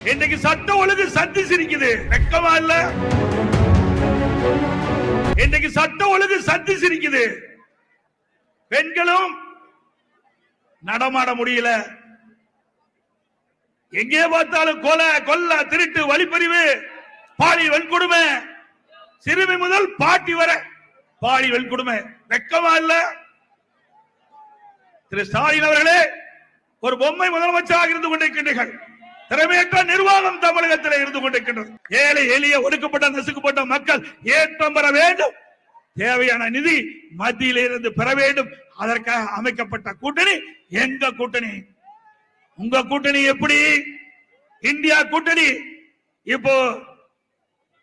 இன்னைக்கு சட்ட ஒழுங்கு சந்தி சிரிக்குது. வெக்கமா இல்ல? இன்னைக்கு சட்ட ஒழுங்கு சந்தி சிரிக்குது. பெண்களும் நடமாட முடியல. எங்கே பார்த்தாலும் கொலை கொல்ல திருட்டு வழிப்பறிவு. பாலி வன்கொடுமை சிறுமி முதல் பாட்டி வரை பாலி வன்கொடுமை வெக்கமா இல்ல? திரு ஸ்டாலின் அவர்களே ஒரு பொம்மை முதலமைச்சராக இருந்து கொண்டிருக்கின்றீர்கள். திறமையற்ற நிர்வாகம் தமிழகத்தில் இருந்து கொண்டிருக்கின்றது. ஏழை எளிய ஒடுக்கப்பட்ட நசுக்கப்பட்ட மக்கள் ஏற்றம் பெற வேண்டும். தேவையான நிதி மத்தியில் இருந்து பெற வேண்டும். அதற்காக அமைக்கப்பட்ட கூட்டணி எங்க கூட்டணி? உங்க கூட்டணி எப்படி? இந்தியா கூட்டணி. இப்போ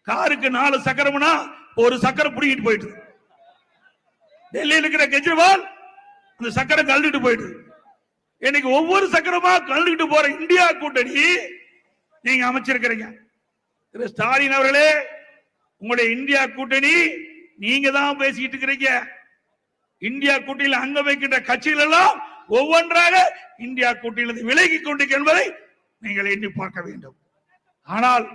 காருக்கு நாலு சக்கரம்னா ஒரு சக்கரம் பிடிக்கிட்டு போயிட்டு டெல்லியில் இருக்கிற கெஜ்ரிவால் அந்த சக்கரம் கழுட்டு போயிட்டு இன்னைக்கு ஒவ்வொரு சக்கரமா கலந்துகிட்டு போற இந்தியா கூட்டணி நீங்க அமைச்சிருக்கிறீங்க. திரு ஸ்டாலின் அவர்களே உங்களுடைய இந்தியா கூட்டணி நீங்க தான் பேசிக்கிட்டு இருக்கிறீங்க. இந்தியா கூட்டணியில் அங்க வைக்கின்ற கட்சிகள் எல்லாம் ஒவ்வொன்றாக இந்தியா கூட்டணியிலிருந்து விலகி கொண்டு என்பதை நீங்கள் எண்ணி பார்க்க வேண்டும். ஆனால்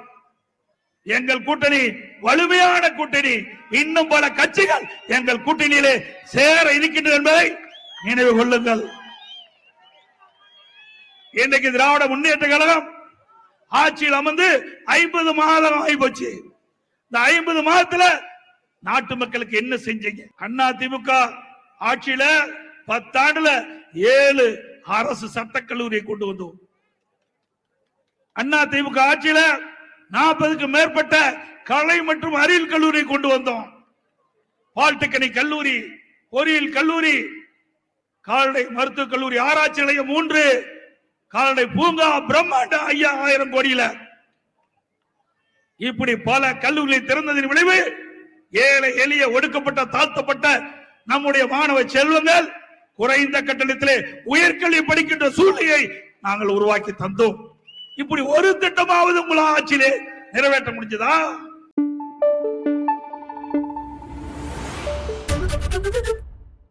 எங்கள் கூட்டணி வலிமையான கூட்டணி இன்னும் பல கட்சிகள் எங்கள் கூட்டணியிலே சேர இருக்கின்றது என்பதை நினைவு கொள்ளுங்கள். இன்றைக்கு திராவிட முன்னேற்ற கழகம் ஆட்சியில் அமர்ந்து ஐம்பது மாதம் ஆகிப்போச்சு. இந்த ஐம்பது மாதத்துல நாட்டு மக்களுக்கு என்ன செஞ்சீங்க? அண்ணா திமுக ஆட்சியில பத்தாண்டுல ஏழு அரசு சட்டக்கல்லூரியை கொண்டு வந்தோம். அண்ணா திமுக ஆட்சியில நாற்பதுக்கு மேற்பட்ட கலை மற்றும் அறிவியல் கல்லூரியை கொண்டு வந்தோம். பாலிடெக்னிக் கல்லூரி பொறியியல் கல்லூரி கால்நடை மருத்துவக் கல்லூரி ஆராய்ச்சி நிலையம் மூன்று கால்நடை பூங்கா பிரம்மாண்ட ஐயா ஆயிரம் கோடியில இப்படி பல கல்லூரிகளை திறந்ததின் விளைவு ஏழை எளிய ஒடுக்கப்பட்ட தாழ்த்தப்பட்ட நம்முடைய மாணவ செல்வங்கள் குறைந்த கட்டணத்திலே உயர்கல்வி படிக்கின்ற சூழ்நிலையை நாங்கள் உருவாக்கி தந்தோம் இப்படி ஒரு திட்டமாவது உங்கள் ஆட்சியிலே நிறைவேற்ற முடிஞ்சதா Thank you.